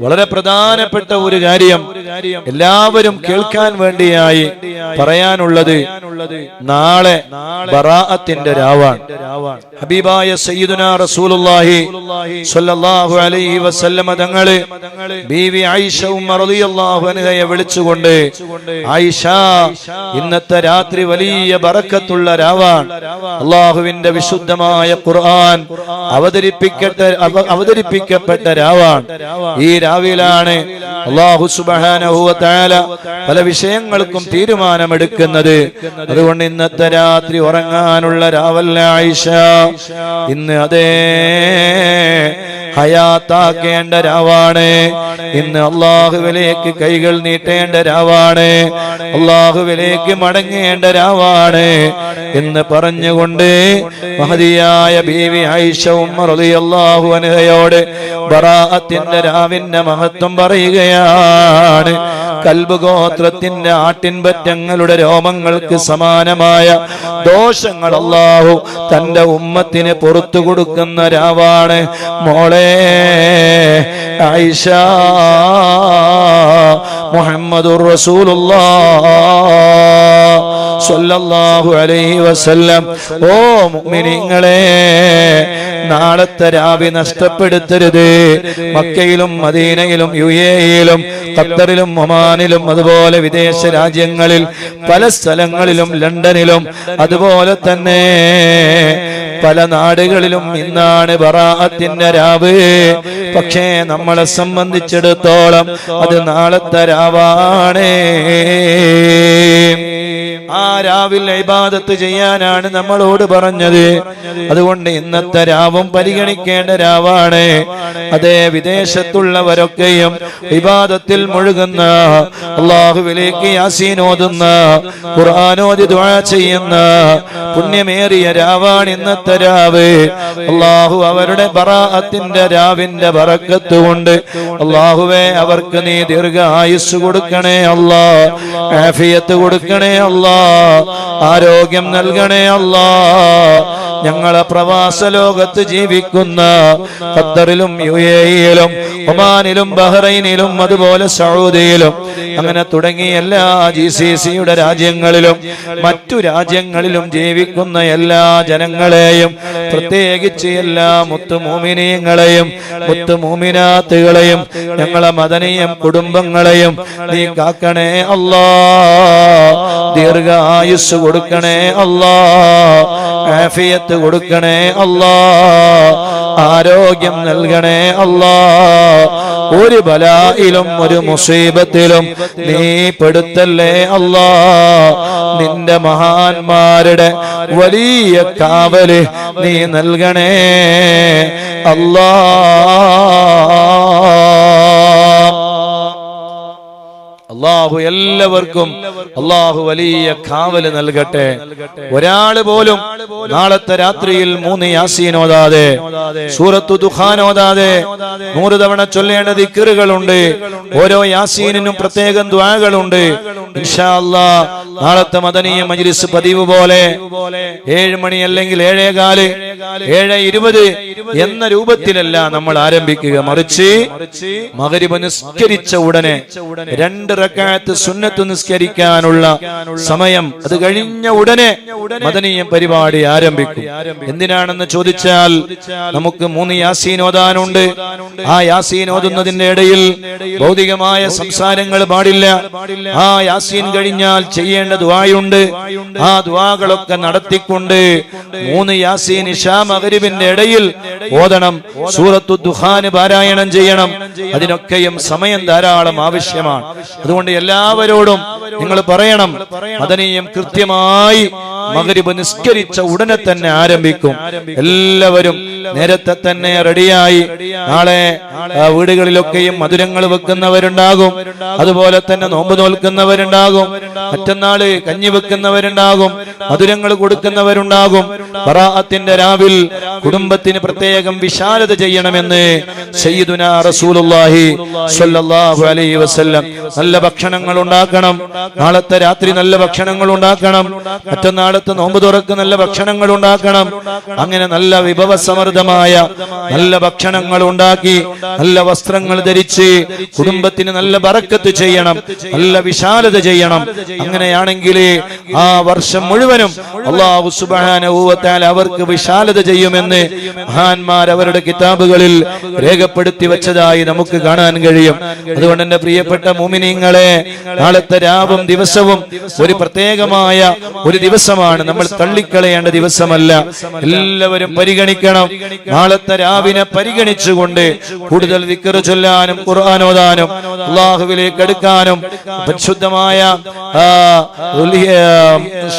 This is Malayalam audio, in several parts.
വളരെ പ്രധാനപ്പെട്ട ഒരു കാര്യം എല്ലാവരും കേൾക്കാൻ വേണ്ടിയായി പറയാനുള്ളത് നാളെ ബറാഅത്തിന്റെ രാവാണ്. ഹബീബായ സയ്യിദുന റസൂലുള്ളാഹി സ്വല്ലല്ലാഹു അലൈഹി വസല്ലമ തങ്ങൾ ബീവി ആയിഷ ഉമ്മ റളിയല്ലാഹു അൻഹയെ വിളിച്ചുകൊണ്ട് ആയിഷ ഇന്നത്തെ രാത്രി വലിയ ബറക്കത്തുള്ള രാവാണ്. അള്ളാഹുവിന്റെ വിശുദ്ധമായ ഖുർആൻ അവതരിപ്പിക്കട്ടെ അവതരിപ്പിക്കപ്പെട്ട രാവാണ്. ഈ രാവിലാണ് അള്ളാഹു തആല പല വിഷയങ്ങൾക്കും തീരുമാനമെടുക്കുന്നത്. അതുകൊണ്ട് ഇന്നത്തെ രാത്രി ഉറങ്ങാനുള്ള രാവല്ല ആയിഷ ഇന്ന് അതേ ഹയാത്താക്കേണ്ട രാവാണ് ഇന്ന് അള്ളാഹുവിലേക്ക് കൈകൾ നീട്ടേണ്ട രാവാണ് അള്ളാഹുവിലേക്ക് മടങ്ങേണ്ട രാവാണ് എന്ന് പറഞ്ഞുകൊണ്ട് മഹതിയായ ബീവി ആയിഷ ഉമ്മർ അൻഹയോട് ബറാഅത്തിന്റെ രാവിന്റെ മഹത്വം പറയുകയാണ്. കൽബ് ഗോത്രത്തിന്റെ ആട്ടിൻപറ്റങ്ങളുടെ രോമങ്ങൾക്ക് സമാനമായ ദോഷങ്ങൾ അള്ളാഹു തന്റെ ഉമ്മത്തിന് പുറത്തു കൊടുക്കുന്ന രാവാണ്. മോളെ ആയിഷ മുഹമ്മദുർ റസൂലുള്ളാഹ് സ്വല്ലല്ലാഹു അലൈഹി വസല്ലം. ഓ മുഅ്മിനീങ്ങളെ നാളത്തെ രാവി നഷ്ടപ്പെടുത്തരുത്. മക്കയിലും മദീനയിലും യു എയിലും ഖത്തറിലും ഒമാനിലും അതുപോലെ വിദേശ രാജ്യങ്ങളിൽ പല സ്ഥലങ്ങളിലും ലണ്ടനിലും അതുപോലെ തന്നെ പല നാടുകളിലും ഇന്നാണ് ബറാഅത്തിന്റെ രാവ്. പക്ഷേ നമ്മളെ സംബന്ധിച്ചിടത്തോളം അത് നാളത്തെ രാവാണ്. ആ രാവിലെ ഇബാദത്ത് ചെയ്യാനാണ് നമ്മളോട് പറഞ്ഞത്. അതുകൊണ്ട് ഇന്നത്തെ രാവും പരിഗണിക്കേണ്ട രാവാണ്. അതേ വിദേശത്തുള്ളവരൊക്കെയും ഇബാദത്തിൽ മുഴുകുന്ന അള്ളാഹുവിലേക്ക് യാസീൻ ഓതുന്ന ഖുർആാനോദി ദുആ ചെയ്യുന്ന പുണ്യമേറിയ രാവാണ് ഇന്നത്തെ രാവ്. അള്ളാഹു അവരുടെ ബറാഅത്തിന്റെ രാവിന്റെ ബറക്കത്ത് കൊണ്ട് അള്ളാഹുവെ അവർക്ക് നീ ദീർഘ ആയുസ് കൊടുക്കണേ അല്ലാ കൊടുക്കണേ അല്ലാ ആരോഗ്യം നൽകണേ അല്ലാ ഞങ്ങളെ പ്രവാസ ലോകത്ത് ജീവിക്കുന്ന ഖത്തറിലും യു എയിലും ഒമാനിലും ബഹ്റൈനിലും അതുപോലെ സൗദിയിലും അങ്ങനെ തുടങ്ങി എല്ലാ ജി സി സിയുടെ രാജ്യങ്ങളിലും മറ്റു രാജ്യങ്ങളിലും ജീവിക്കുന്ന എല്ലാ ജനങ്ങളെയും പ്രത്യേകിച്ച് എല്ലാ മുത്തുമോമിനീയങ്ങളെയും മുത്തുമോമിനാത്തുകളെയും ഞങ്ങളെ മദനീയം കുടുംബങ്ങളെയും നീ കാക്കണേ അല്ലാ ദീർഘായുസ് കൊടുക്കണേ അല്ലാ ആഫിയത്ത് കൊടുക്കണേ അല്ലാ. ആരോഗ്യം നൽകണേ അല്ലാ. ഒരു ബലായിലും ഒരു മുസീബത്തിലും നീ പെടുത്തല്ലേ അല്ലാ. നിന്റെ മഹാന്മാരുടെ വലിയ കാവൽ നീ നൽകണേ അല്ലാ. അള്ളാഹു എല്ലാവർക്കും അള്ളാഹു വലിയ കാവൽ നൽകട്ടെ. ഒരാൾ പോലും നാളത്തെ രാത്രിയിൽ മൂന്ന് യാസീൻ ഓതാതെ സൂറത്തു ദുഖാൻ ഓതാതെ നൂറ് തവണ ചൊല്ലേണ്ട ദിക്കറുകളുണ്ട് ഓരോ യാസീനിനും പ്രത്യേകം ദ്വാകളുണ്ട് നാളത്തെ മദനീയ മജ്ലിസ് പതിവ് പോലെ ഏഴ് മണി അല്ലെങ്കിൽ ഏഴേകാൽ ഏഴ് ഇരുപത് എന്ന രൂപത്തിലല്ല നമ്മൾ ആരംഭിക്കുക. മറിച്ച് മകരിബ് നിസ്കരിച്ച ഉടനെ രണ്ട് റക്കാത്ത് സുന്നത്ത് നിസ്കരിക്കാനുള്ള സമയം അത് കഴിഞ്ഞ ഉടനെ മദനീയ പരിപാടി ആരംഭിക്കും. എന്തിനാണെന്ന് ചോദിച്ചാൽ നമുക്ക് മൂന്ന് യാസീൻ ഓതാനുണ്ട്. ആ യാസീൻ ഓതുന്നതിന്റെ ഇടയിൽ ഭൗതികമായ സംസാരങ്ങൾ പാടില്ല. ആ യാസീൻ കഴിഞ്ഞാൽ ചെയ്യേണ്ട ദുആയുണ്ട്. ആ ദുആകളൊക്കെ നടത്തിക്കൊണ്ട് മൂന്ന് യാസീൻ ഇഷാ മകരിബിന്റെ ഇടയിൽ ഓതണം സൂറത്തു ദുഹാന് പാരായണം ചെയ്യണം. അതിനൊക്കെയും സമയം ധാരാളം ആവശ്യമാണ്. അതുകൊണ്ട് എല്ലാവരോടും നിങ്ങൾ പറയണം മദനീയം കൃത്യമായി മകരിബ് നിസ്കരിച്ച ഉടനെ തന്നെ ആരംഭിക്കും. എല്ലാവരും നേരത്തെ തന്നെ റെഡിയായി. നാളെ വീടുകളിലൊക്കെയും മധുരങ്ങൾ വെക്കുന്നവരുണ്ടാകും. അതുപോലെ തന്നെ നോമ്പ് നോൽക്കുന്നവരുണ്ടാകും. മറ്റന്നാൾ കഞ്ഞി വെക്കുന്നവരുണ്ടാകും. മധുരങ്ങൾ കൊടുക്കുന്നവരുണ്ടാകും. ബറാഅത്തിന്റെ രാവിൽ കുടുംബത്തിന് പ്രത്യേകം വിശാലത ചെയ്യണമെന്ന് സയ്യിദുന റസൂലുള്ളാഹി സ്വല്ലല്ലാഹു അലൈഹി വസല്ലം. നല്ല ഭക്ഷണങ്ങൾ ഉണ്ടാക്കണം. നാളത്തെ രാത്രി നല്ല ഭക്ഷണങ്ങൾ ഉണ്ടാക്കണം. മറ്റന്നാളത്തെ നോമ്പ് തുറക്ക് നല്ല ഭക്ഷണങ്ങൾ ഉണ്ടാക്കണം. അങ്ങനെ നല്ല വിഭവ സമൃദ്ധമായ നല്ല ഭക്ഷണങ്ങൾ ഉണ്ടാക്കി നല്ല വസ്ത്രങ്ങൾ ധരിച്ച് കുടുംബത്തിന് നല്ല ബറക്കത്ത് ചെയ്യണം. നല്ല വിശാലത ചെയ്യണം. അങ്ങനെയാണെങ്കിൽ ആ വർഷം മുഴുവനും അള്ളാഹു സുബാനൂവത്താൽ അവർക്ക് വിശാലത ചെയ്യുമെന്ന് മഹാന്മാർ അവരുടെ കിതാബുകളിൽ രേഖപ്പെടുത്തി വെച്ചതായി നമുക്ക് കാണാൻ കഴിയും. അതുകൊണ്ട് എന്റെ പ്രിയപ്പെട്ട മുമിനിങ്ങളെ നാളത്തെ രാവും ദിവസവും ഒരു പ്രത്യേകമായ ഒരു ദിവസമാണ്. നമ്മൾ തള്ളിക്കളയേണ്ട ദിവസമല്ല. എല്ലാവരും പരിഗണിക്കണം. നാളത്തെ രാവിനെ പരിഗണിച്ചുകൊണ്ട് കൂടുതൽ വിക്കറ് ചൊല്ലാനും ഖുർആൻ ഓതാനും അള്ളാഹുവിലേക്ക് എടുക്കാനും പരിശുദ്ധമായ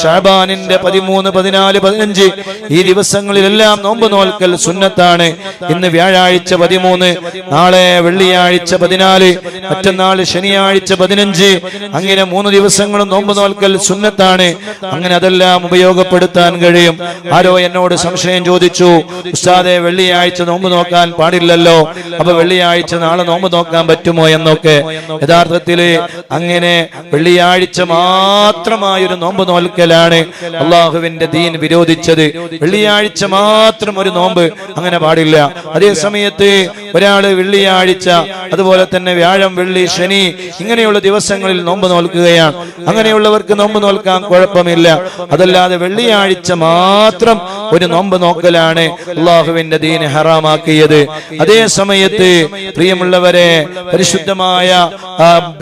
ഷാബാനിന്റെ പതിമൂന്ന് പതിനാല് പതിനഞ്ച് ഈ ദിവസങ്ങളിലെല്ലാം നോമ്പ് നോൽക്കൽ സുന്നത്താണ്. ഇന്ന് വ്യാഴാഴ്ച പതിമൂന്ന് നാളെ വെള്ളിയാഴ്ച പതിനാല് മറ്റന്നാൾ ശനിയാഴ്ച പതിനഞ്ച്. അങ്ങനെ മൂന്ന് ദിവസങ്ങളും നോമ്പ് നോൽക്കൽ സുന്നത്താണ്. അങ്ങനെ അതെല്ലാം ഉപയോഗപ്പെടുത്താൻ കഴിയും. ആരോ എന്നോട് സംശയം ചോദിച്ചു ഉസ്താദെ വെള്ളിയാഴ്ച നോമ്പ് നോക്കാൻ പാടില്ലല്ലോ. അപ്പൊ വെള്ളിയാഴ്ച നാളെ നോമ്പ് നോക്കാൻ പറ്റുമോ എന്നൊക്കെ? യഥാർത്ഥത്തിൽ അങ്ങനെ വെള്ളിയാഴ്ച മാത്രമായൊരു നോമ്പ് നോൽക്കലാണ് അള്ളാഹുവിന്റെ ദീൻ വിരോധിച്ചത്. വെള്ളിയാഴ്ച മാത്രം ഒരു നോമ്പ് അങ്ങനെ പാടില്ല. അതേ സമയത്ത് ഒരാൾ വെള്ളിയാഴ്ച അതുപോലെ തന്നെ വ്യാഴം വെള്ളി ശനി ഇങ്ങനെയുള്ള ദിവസങ്ങളിൽ നോമ്പ് നോൽക്കുകയാണ്. അങ്ങനെയുള്ളവർക്ക് നോമ്പ് നോൽക്കാൻ കുഴപ്പമില്ല. അതല്ലാതെ വെള്ളിയാഴ്ച മാത്രം ഒരു നോമ്പ് നോക്കലാണ് അള്ളാഹുവിന്റെ ദീൻ ഹറാമാക്കിയത്. അതേ സമയത്ത് പ്രിയമുള്ളവരെ പരിശുദ്ധമായ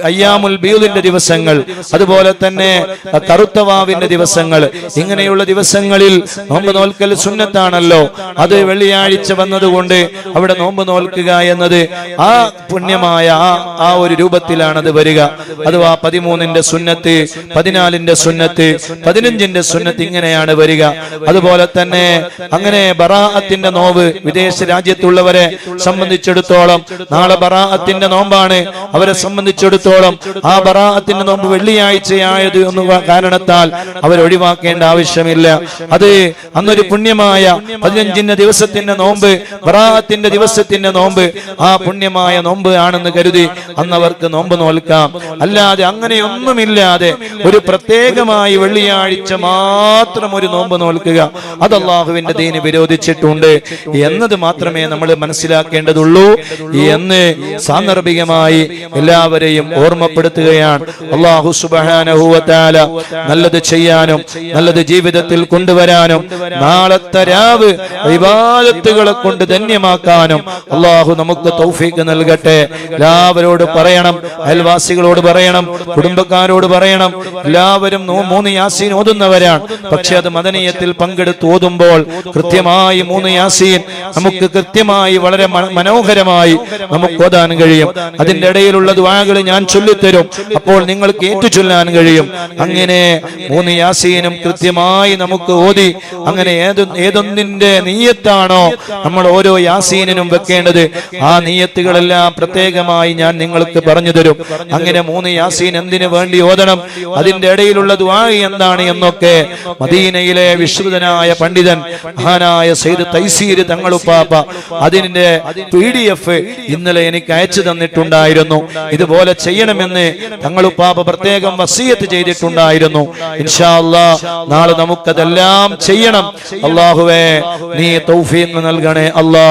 അയ്യാമുൽ ബീദിന്റെ ദിവസങ്ങൾ അതുപോലെ തന്നെ കറുത്തവാവിന്റെ ദിവസങ്ങൾ ഇങ്ങനെയുള്ള ദിവസങ്ങളിൽ നോമ്പ് നോൽക്കൽ സുന്നത്താണല്ലോ. അത് വെള്ളിയാഴ്ച വന്നതുകൊണ്ട് അവിടെ നോമ്പ് നോൽക്കുക എന്നത് ആ പുണ്യമായ ആ ആ ഒരു രൂപത്തിലാണ് അത് വരിക. അഥവാ പതിമൂന്നിന്റെ സുന്നത്ത് പതിനാലിന്റെ സുന്നത്ത് പതിനഞ്ചിന്റെ സുന്നത്ത് ഇങ്ങനെയാണ് വരിക. അതുപോലെ തന്നെ അങ്ങനെ ബറാഅത്തിന്റെ നോവ് വിദേശ രാജ്യത്തുള്ളവരെ സംബന്ധിച്ചിടത്തോളം നാളെ ബറാഅത്തിന്റെ നോമ്പാണ് അവരെ സംബന്ധിച്ചിടത്തോളം ആ ബറാഅത്തിന്റെ നോമ്പ് വെള്ളിയാഴ്ചയായത് എന്ന കാരണത്താൽ അവർ ഒഴിവാക്കേണ്ട ആവശ്യമില്ല. അത് അന്നൊരു പുണ്യമായ പതിനഞ്ചിന്റെ ദിവസത്തിന്റെ നോമ്പ് ബറാഅത്തിന്റെ ദിവസത്തിന്റെ നോമ്പ് ആ പുണ്യമായ നോമ്പ് ആണെന്ന് കരുതി അന്നവർക്ക് നോമ്പ് നോൽക്കാം. അല്ലാതെ അങ്ങനെയൊന്നുമില്ലാതെ ഒരു പ്രത്യേകമായി വെള്ളിയാഴ്ച മാത്രം ഒരു നോമ്പ് നോൽക്കുക. അത് അള്ളാഹുവിന്റെ ദീന് വിരോധിച്ചിട്ടുണ്ട് എന്നത് മാത്രമേ നമ്മൾ മനസ്സിലാക്കേണ്ടതുള്ളൂ. എന്ന് സാന്ദർഭികമായി എല്ലാവരെയും ഓർമ്മപ്പെടുത്തുകയാണ്. അള്ളാഹു സുബാനഹുവത്താല നല്ലത് ചെയ്യാനും നല്ലത് ജീവിതത്തിൽ കൊണ്ടുവരാനും നാളത്തെ രാവ് വിവാദത്തുകളെ കൊണ്ട് ധന്യമാക്കാനും അള്ളാഹു നമുക്ക് തൗഫീക്ക് നൽകട്ടെ. എല്ലാവരോട് പറയണം. അയൽവാസികളോട് പറയണം. കുടുംബക്കാരോട് പറയണം. എല്ലാവരും മൂന്ന് യാസീൻ ഓതുന്നവരാണ്. പക്ഷെ അത് മദനീയത്തിൽ പങ്കെടുത്ത് ഓതുമ്പോൾ കൃത്യമായി മൂന്ന് യാസീൻ നമുക്ക് കൃത്യമായി വളരെ മനോഹരമായി നമുക്ക് ഓതാൻ കഴിയും. അതിന്റെ ഇടയിലുള്ള ദ്വാകൾ ഞാൻ ചൊല്ലിത്തരും. അപ്പോൾ നിങ്ങൾക്ക് ഏറ്റു ചൊല്ലാൻ കഴിയും. അങ്ങനെ മൂന്ന് യാസീനും കൃത്യമായി നമുക്ക് ഓതി. അങ്ങനെ ഏത് ഏതൊന്നിന്റെ നീയത്താണോ നമ്മൾ ഓരോ യാസീനും വെക്കേണ്ടത്. ആ നീയത്തുകളെല്ലാം പ്രത്യേകമായി ഞാൻ നിങ്ങൾക്ക് പറഞ്ഞു തരും. അങ്ങനെ മൂന്ന് യാസീൻ എന്തിനു വേണ്ടി ഓതണം? അതിന്റെ ഇടയിലുള്ള ദ്വായി എന്താണ് എന്നൊക്കെ മദീനയിലെ വിശ്രുതനായ പണ്ഡിതൻ മഹാനായ സെയ്ദ് തൈസീര് തങ്ങളുപ്പാപ്പ അതിന്റെ പി ഡി എഫ് ഇന്നലെ എനിക്ക് അയച്ചു തന്നിട്ടുണ്ടായിരുന്നു. ഇതുപോലെ ചെയ്യണമെന്ന് തങ്ങൾ തങ്ങളുപ്പാപ്പ പ്രത്യേകം വസീയത്ത് ചെയ്തിട്ടുണ്ടായിരുന്നു. ഇൻഷാ അല്ലാ നാളെ നമുക്കതെല്ലാം ചെയ്യണം. അള്ളാഹുവേ നീ തൗഫീഖ് നൽകണേ അല്ലാ.